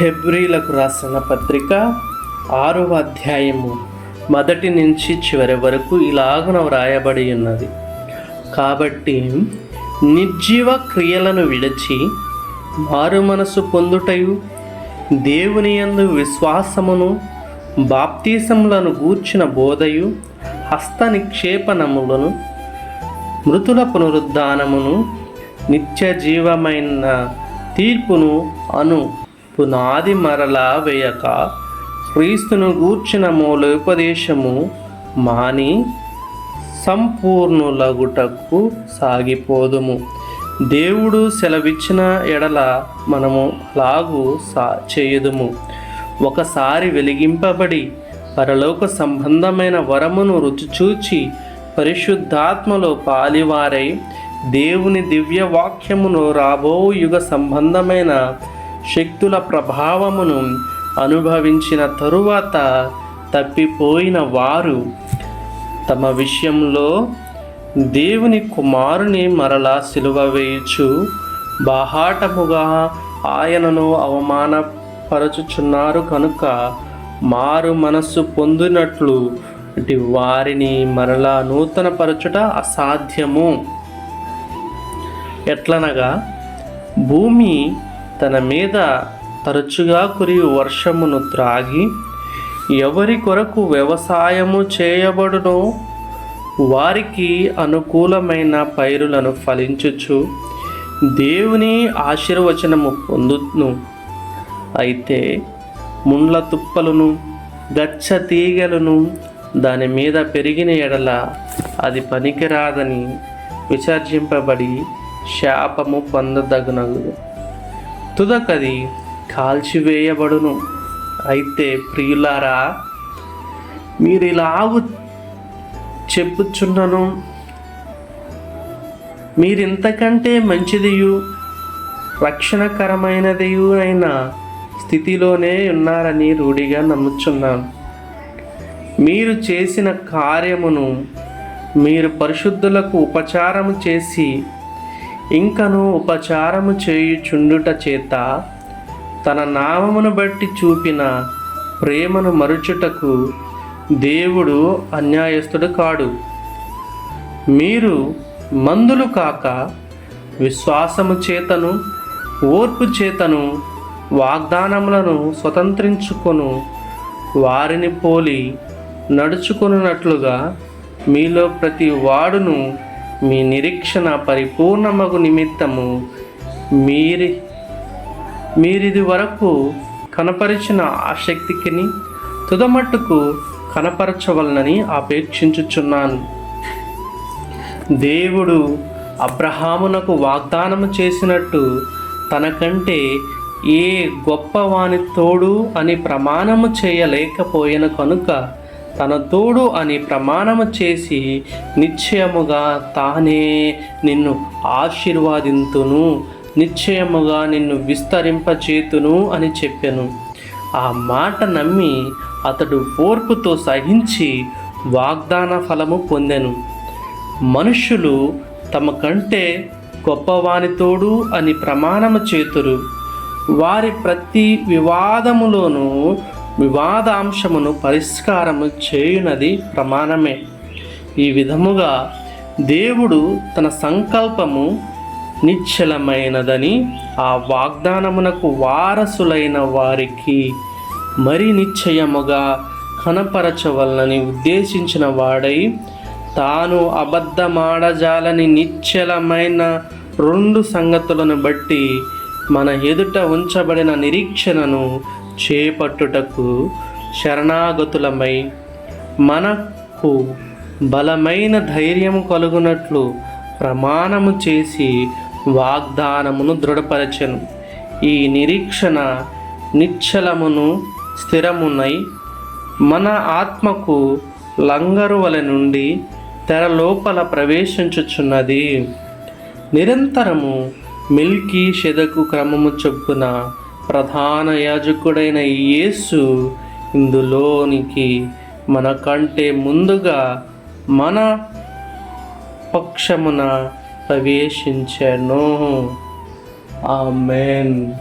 హెబ్రీలకు రాసిన పత్రిక ఆరవ అధ్యాయము మొదటి నుంచి చివరి వరకు ఇలాగున వ్రాయబడి ఉన్నది. కాబట్టి నిర్జీవ క్రియలను విడిచి మారు మనసు పొందుటయు దేవుని యందు విశ్వాసమును బాప్తీసములను గూర్చిన బోధయు హస్త నిక్షేపణములను మృతుల పునరుద్ధానమును నిత్య జీవమైన తీర్పును అను. పునాది మరలా వేయక క్రీస్తును గూర్చిన మూలోపదేశము మాని సంపూర్ణులగుటకు సాగిపోదుము. దేవుడు సెలవిచ్చిన ఎడల మనము లాగు సా చేయుదుము. ఒకసారి వెలిగింపబడి పరలోక సంబంధమైన వరమును రుచిచూచి పరిశుద్ధాత్మలో పాలివారై దేవుని దివ్య వాక్యమును రాబో యుగ సంబంధమైన శక్తుల ప్రభావమును అనుభవించిన తరువాత తప్పిపోయిన వారు తమ విషయంలో దేవుని కుమారుని మరలా సిలువ వేయుచు బాహాటముగా ఆయనను అవమానపరచుచున్నారు కనుక మారు మనస్సు పొందినట్లు వారిని మరలా నూతనపరచుట అసాధ్యము. ఎట్లనగా భూమి తన మీద తరచుగా కురి వర్షమును త్రాగి ఎవరి కొరకు వ్యవసాయము చేయబడునో వారికి అనుకూలమైన పైరులను ఫలించుచు దేవుని ఆశీర్వచనము పొందును. అయితే ముండ్ల తుప్పలను గచ్చ తీగలను దాని మీద పెరిగిన ఎడల అది పనికిరాదని విసర్జింపబడి శాపము పొందదగునగు తుదకది కాల్చివేయబడును. అయితే ప్రియులారా మీరు ఇలాగు చెప్పుచున్నను. మీరింతకంటే మంచిదియు రక్షణకరమైనదియు అయిన స్థితిలోనే ఉన్నారని రూఢిగా నమ్ముచున్నాను మీరు చేసిన కార్యమును మీరు పరిశుద్ధులకు ఉపచారము చేసి ఇంకను ఉపచారము చేయుచుండుట చేత తన నామమును బట్టి చూపిన ప్రేమను మరుచుటకు దేవుడు అన్యాయస్తుడు కాడు. మీరు మందులు కాక విశ్వాసము చేతను ఓర్పు చేతను వాగ్దానములను స్వతంత్రించుకొను వారిని పోలి నడుచుకున్నట్లుగా మీలో ప్రతి వాడును మీ నిరీక్షణ పరిపూర్ణమగు నిమిత్తము మీరి మీరిది వరకు కనపరిచిన ఆసక్తికిని తుదమట్టుకు కనపరచవలనని అపేక్షించుచున్నాను దేవుడు అబ్రహామునకు వాగ్దానము చేసినట్టు తనకంటే ఏ గొప్పవాని తోడు అని ప్రమాణము చేయలేకపోయిన కనుక తన తోడు అని ప్రమాణము చేసి నిశ్చయముగా తానే నిన్ను ఆశీర్వాదింతును నిశ్చయముగా నిన్ను విస్తరింపచేతును అని చెప్పెను. ఆ మాట నమ్మి అతడు ఓర్పుతో సహించి వాగ్దాన ఫలము పొందెను. మనుష్యులు తమ కంటే గొప్పవానితోడు అని ప్రమాణము చేతురు. వారి ప్రతి వివాదములోనూ వివాదాంశమును పరిష్కారము చేయునది ప్రమాణమే. ఈ విధముగా దేవుడు తన సంకల్పము నిశ్చలమైనదని ఆ వాగ్దానమునకు వారసులైన వారికి మరి నిశ్చయముగా కనపరచవలనని ఉద్దేశించిన వాడై తాను అబద్ధమాడజాలని నిశ్చలమైన రెండు సంగతులను బట్టి మన ఎదుట ఉంచబడిన నిరీక్షణను చేపట్టుటకు శరణాగతులమై మనకు బలమైన ధైర్యము కలుగునట్లు ప్రమాణము చేసి వాగ్దానమును దృఢపరచను. ఈ నిరీక్షణ నిశ్చలమును స్థిరమునై మన ఆత్మకు లంగరువల నుండి తెర లోపల ప్రవేశించుచున్నది. నిరంతరము మిల్కీ షెదకు క్రమము చొప్పున ప్రధాన యాజకుడైన యేసు ఇందులోనికి మనకంటే ముందుగా మన పక్షమున ప్రవేశించను. ఆమెన్.